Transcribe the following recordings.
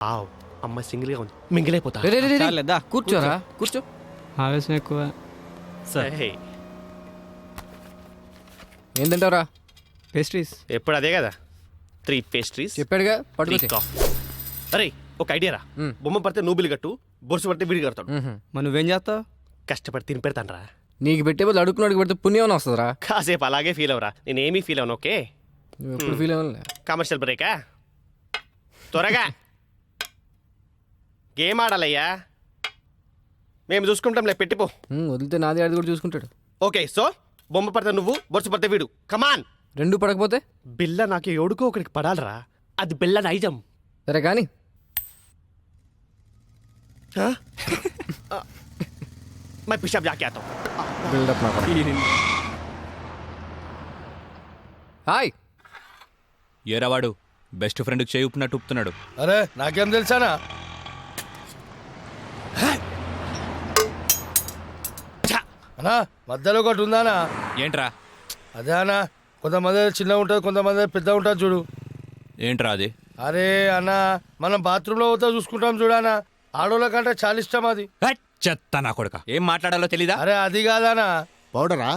ఆవ్ అమ్మ సింగిల్గా ఉంది. మింగిలైపోతా. రే, రే, రే, రే. చాలే, దా, కూర్చోరా. కూర్చో. ఆవేశం ఎక్కువ. ఏయ్, ఏం తింటావురా? పేస్ట్రీస్ ఎప్పుడు అదే కదా? త్రీ పేస్ట్రీస్ చెప్పాడుగా త్రీ పట్టుకొచ్చి. కాఫీ అరే ఒక ఐడియా రా. బొమ్మ పడితే నువ్వు బిల్లు కట్టు బొరుసు పడితే బిడి కడతాడు. మరి నువ్వేం చేస్తావు? కష్టపడి తిని పెడతాను రా. నీకు పెట్టే బదులు అడుక్కున్నాడికి పెడితే పుణ్యం వస్తుందిరా. కాసేపు అలాగే ఫీల్ అవరా నేను ఏమీ ఫీల్ అవను ఓకే? నువ్వు ఎప్పుడు ఫీల్ అవ్వలే కమర్షియల్ బ్రేకా త్వరగా. గేమ్ ఆడాలయ్యా. మేము చూసుకుంటాంలే పెట్టిపో. వదిలితే నాది ఆడిది కూడా చూసుకుంటాడు. ఓకే సో బొమ్మ పడితే నువ్వు బొరుసు పడితే వీడు. కమాన్ రెండు పడకపోతే? బిల్ల నాకు ఎవడుకో ఒకడికి పడాలరా. అది బిల్ల నైజం. సరే కానీ. మై పిషాబ్ జాకే హాయ్. ఏరావాడు బెస్ట్ ఫ్రెండ్ చేయి ఉప్పినట్టు ఉప్పుతున్నాడు అరే నాకేం తెలుసానా? ఛా! అన్నా మధ్యలో ఒకటి ఉందానా ఏంట్రా? అదే అన్నా కొంతమంది చిన్న ఉంటుంది కొంతమంది పెద్ద ఉంటుంది చూడు. ఏంట్రా అది? అరే అన్నా మనం బాత్రూంలో పోతా చూసుకుంటాం చూడనా ఆడోళ్ళ కంటే చాలా ఇష్టం అది. హట్! చెత్త నా కొడుక. ఏం మాట్లాడాలో తెలీదా? అరే అది కాదానా పౌడరా?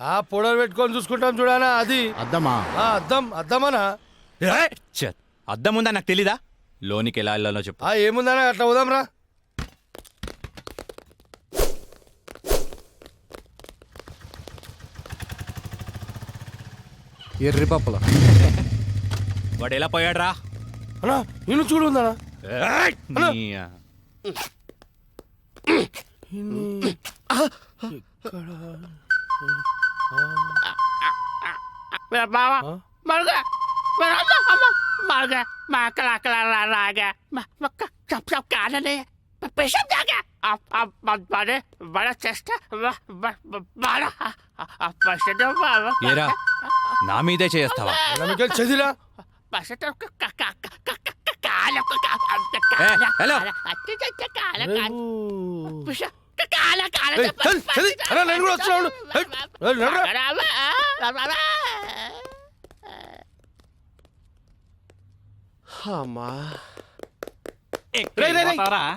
ఆ పొడలు పెట్టుకొని చూసుకుంటాం చూడానా అది. అద్దమా? ఆ అద్దం అద్దమనా హట్! చెత్. అద్దం ఉందా నాకు తెలీదా? లోనికి ఎలా వెళ్ళాలో చెప్పు. ఆ ఏముందనా అట్లా పోదాం ఎర్రి పప్పుల వాడు ఎలా పోయాడ్రా అన్నా నేను చూడు ఉందా బావా మా అక్కల అక్కల మా చప్ చప్ కాననే పేషం దాగా బడే బడ చేస్తా బడ ఏరా నా మీదే చేస్తావా?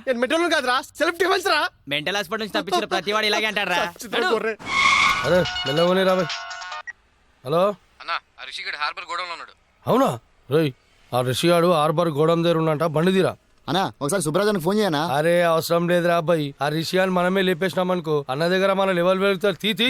మెంటల్ కాదురా. సెల్ఫ్ డిఫెన్స్ రా. మెంటల్ హాస్పిటల్ నుంచి తప్పించిన ప్రతివాడు ఇలాగే అంటారా హలో? రిషిగడ్ హార్బర్ గోడంలో ఉన్నాడు. అవునా? రేయ్ ఆ రిషిగాడు హార్బర్ గోడం దగ్గర ఉన్నంట బండి తీరా. అన్నా ఒకసారి సుబ్రాజానికి ఫోన్ చేయనా? అరే అవసరం లేదురా అబ్బాయి. ఆ రిషియాన్ని మనమే లేపేసినాం అనుకో అన్న దగ్గర మన లెవెల్ వెళ్తారు తీ తీ.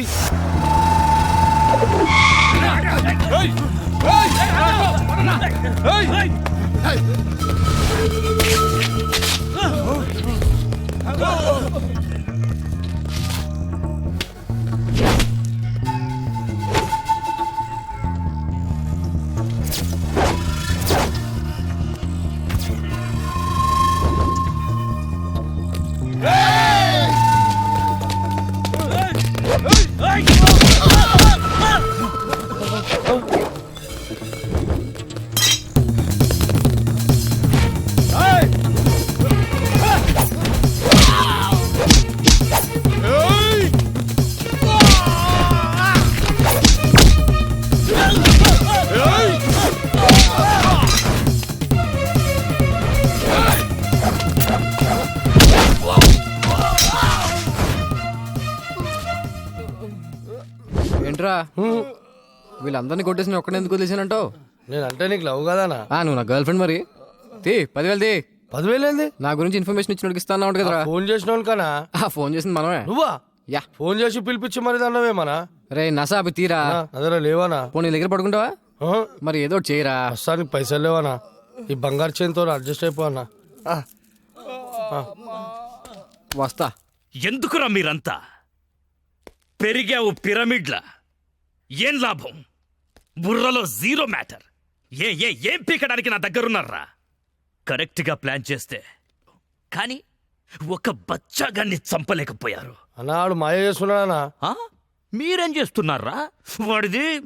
ఏంట్రా వీళ్ళందరినీ కొట్టేసి ఒక్కడే ఎందుకు వదిలేసానంటావు నేను అంటే నీకు లవ్ కదానా? ఆ నువ్వు నా గర్ల్ ఫ్రెండ్ మరి. తీ పదివేలు తీ. పదివేలు ఏంది? నా గురించి ఇన్ఫర్మేషన్ ఇచ్చినోడికి ఇస్తాను కదరా. ఫోన్ చేసిన కనా? ఆ ఫోన్ చేసింది మనమే. నువ్వా? యా. ఫోన్ చేసి పిలిపించి మరి దాన్నవేమనా రే నసా అవి తీరా. అదరా లేవానా? పోనీ నీ దగ్గర పడుకుంటావా? ఆ? మరి ఏదో ఒకటి చేయరా. ప్రస్తుతానికి పైసలు లేవనా? ఈ బంగారు చైన్తో అడ్జస్ట్ అయిపోనా వస్తా. ఎందుకురా మీరంతా? పెరిగావు పిరమిడ్ల. ఏం లాభం? బుర్రలో జీరో మ్యాటర్. ఏ ఏ ఏం పీకడానికి నా దగ్గరున్నారా? కరెక్ట్గా ప్లాన్ చేస్తే. కానీ ఒక బచ్చాగాన్ని చంపలేకపోయారు. అన్నాడు మాయ చేస్తున్నానా ఆ? మీరేం చేస్తున్నారా? వాడిది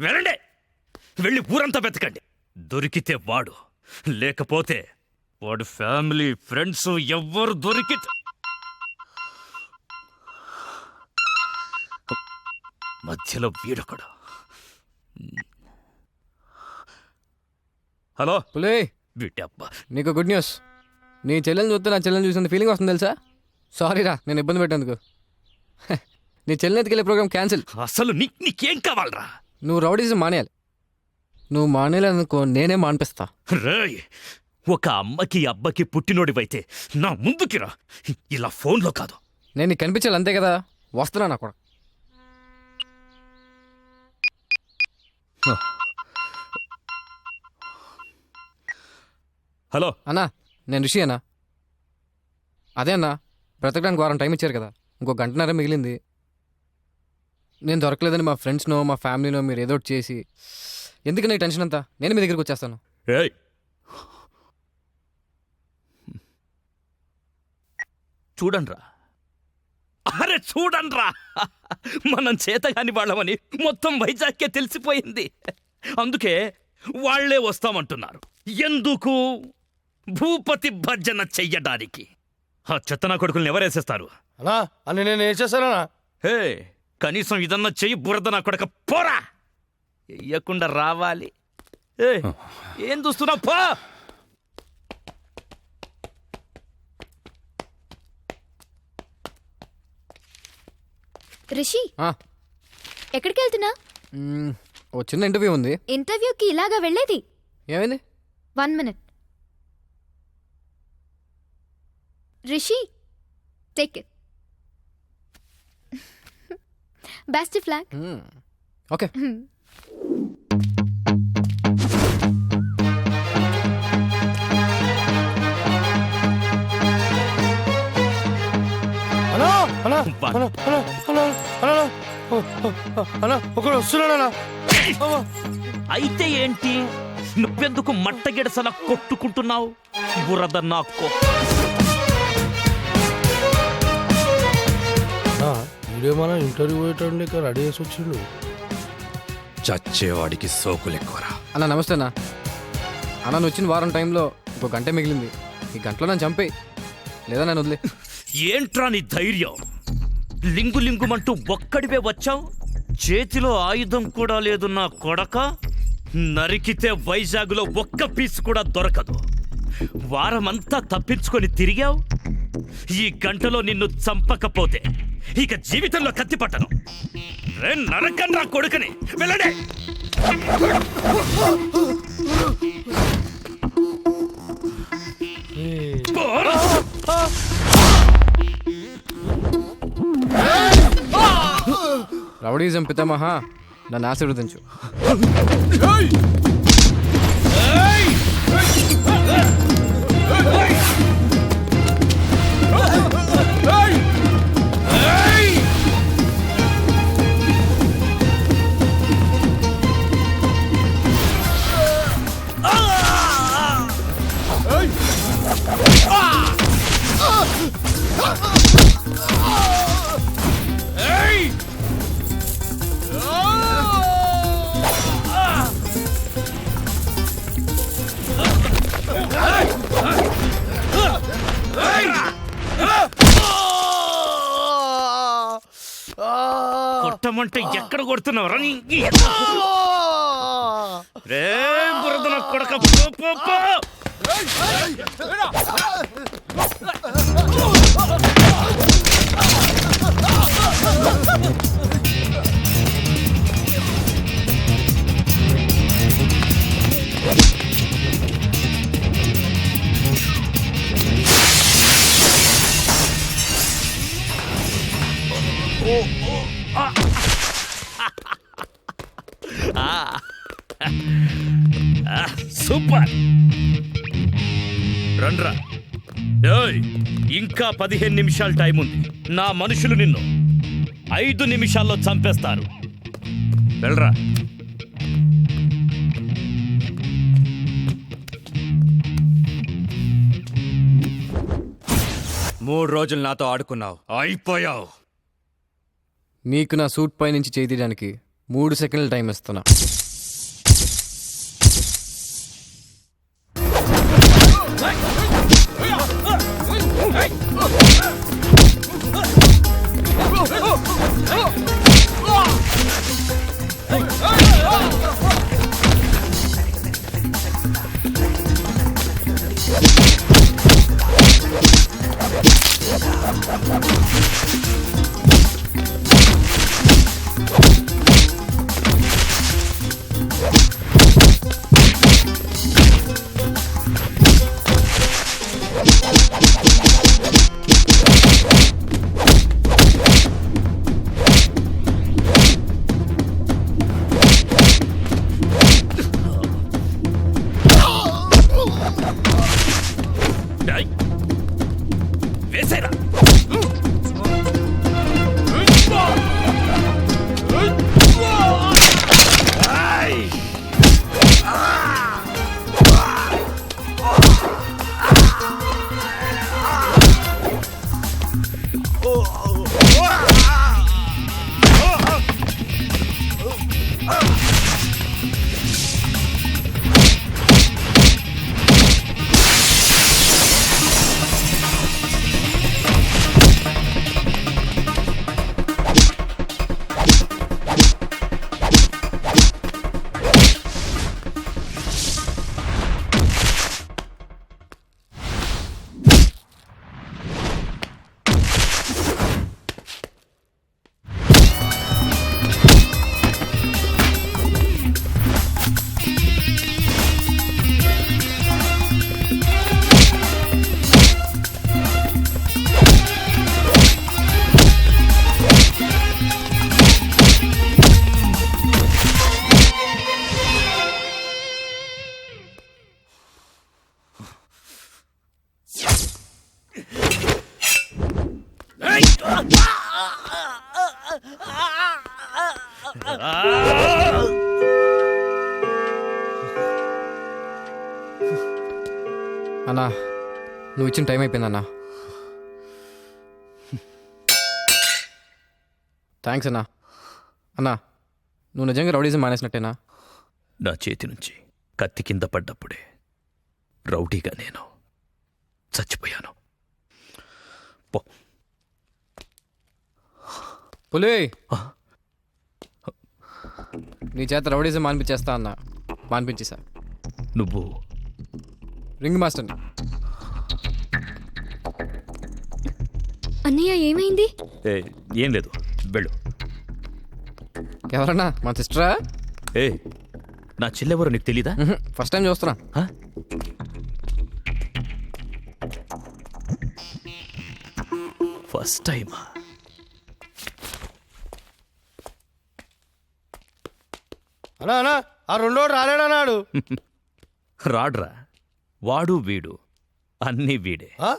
వెళ్ళండి. వెళ్ళి ఊరంతా వెతకండి. దొరికితే వాడు లేకపోతే వాడు ఫ్యామిలీ ఫ్రెండ్స్ ఎవ్వరు దొరికితే మధ్యలో వీడొకడు. హలో? పులే! బిడ్డబ్బా నీకు గుడ్ న్యూస్. నీ చెల్లెని చూస్తే నా చెల్లెని చూసిన ఫీలింగ్ వస్తుంది తెలుసా? సారీ రా నేను ఇబ్బంది పెట్టేందుకు. నీ చెల్లెని ఎత్తుకెళ్ళే ప్రోగ్రామ్ క్యాన్సిల్ అసలు నీ నీకేం కావాలరా? నువ్వు రౌడీజం మానేయాలి. నువ్వు మానేయాలనుకో నేనే మానిపిస్తా. రేయ్ ఒక అమ్మకి అబ్బకి పుట్టినోడివైతే నా ముందుకి రా ఇలా ఫోన్లో కాదు. నేను నీకు కనిపించాలి అంతే కదా? వస్తున్నా నా కూడా హలో. అన్నా నేను ఋషి అన్నా. అదే అన్నా బ్రతకడానికి వారం టైం ఇచ్చారు కదా. ఇంకో గంటన్నర మిగిలింది. నేను దొరకలేదని మా ఫ్రెండ్స్నో మా ఫ్యామిలీనో మీరు ఏదో ఒకటి చేసి ఎందుకు నీ టెన్షన్ అంతా? నేను మీ దగ్గరికి వచ్చేస్తాను. ఏయ్. చూడండ్రా. అరే చూడండ్రా. మనం చేతగాని వాళ్ళమని మొత్తం వైజాగ్కే తెలిసిపోయింది. అందుకే వాళ్ళే వస్తామంటున్నారు. ఎందుకు? భూపతి భర్జన చెయ్యడానికి. ఆ చెత్తనా కొడుకుల్ని ఎవరేసేస్తారు? అన్నా అని నేను చేశానన్నా? హే కనీసం ఇదన్నా చెయ్యి బురద నా కొడక పోరా. ఎయ్యకుండా రావాలి. ఏ ఏం చూస్తున్నావు? పో! రిషి. ఎక్కడికి వెళ్తున్నా? ఓ చిన్న ఇంటర్వ్యూ ఉంది. ఇంటర్వ్యూకి ఇలాగా వెళ్ళేది. ఏమైంది? One minute. Rishi take it best flag okay. అన్నా బా- అన్నా అన్నా అన్నా అన్నా ఓ, ఓ, అన్నా ఒకడు వస్తున్నాడన్నా. అవ్వ. అయితే ఏంటి? నువ్వెందుకు మట్టగిడసలా కొట్టుకుంటున్నావు? బురద అన్నా, వీడేమన్నా ఇంటర్వ్యూ పోయేటండి ఇక్కడ రెడీ చేసి వచ్చిండు. చచ్చేవాడికి సోకులెక్కువరా అన్న నమస్తే అన్న. అన్న నువ్వు వచ్చిన వారం టైంలో ఇంకో గంట మిగిలింది. ఈ గంటలో నన్ను చంపేయి. లేదా నన్ను వదిలే. ఏంట్రా నీ ధైర్యం? లింగు లింగుమంటూ ఒక్కడివే వచ్చావు? చేతిలో ఆయుధం కూడా లేదు నా కొడక. నరికితే వైజాగ్లో ఒక్క పీస్ కూడా దొరకదు. వారమంతా తప్పించుకొని తిరిగావు? ఈ గంటలో నిన్ను చంపకపోతే ఇక జీవితంలో కత్తి పట్టను. రే నరకన్రా కొడుకని వెళ్ళడే! పోరా. రౌడీజం పితామహ నన్ను ఆశీర్వదించు కొట్టమంటే ఎక్కడ కొడుతున్నావు? రా రే బురద నా కొడక పో, పో, సూపర్. రండ్రా. ఏయ్, ఇంకా పదిహేను నిమిషాలు టైం ఉంది. నా మనుషులు నిన్ను ఐదు నిమిషాల్లో చంపేస్తారు. వెళ్ళరా. మూడు రోజులు నాతో ఆడుకున్నావు. అయిపోయావు. నీకు నా సూట్ పై నుంచి చేయి తీయడానికి మూడు సెకండ్ల టైం ఇస్తున్నా. అన్నా నువ్వు ఇచ్చిన టైం అయిపోయిందన్నా. థ్యాంక్స్ అన్నా. అన్నా నువ్వు నిజంగా రౌడీజం మానేసినట్టేనా? నా చేతి నుంచి కత్తి కింద పడ్డప్పుడే రౌడీగా నేను చచ్చిపోయాను పో పులి. నీ చేత రౌడీజం మానిపించేస్తా అన్న. మానిపించేసా నువ్వు. రింగ్ మాస్టర్ని. అన్నయ్య ఏమైంది? ఏ, ఏం లేదు. వెళ్ళు. ఎవరన్నా? మా సిస్టరా? ఏ నా చెల్లెవరో నీకు తెలీదా? ఫస్ట్ టైం చూస్తున్నా. హ? ఫస్ట్ టైమా? అన్నా అన్నా ఆ రెండోడు రాలేడన్నాడు. రాడ్రా. వాడు వీడు. అన్నీ వీడే. ఆ?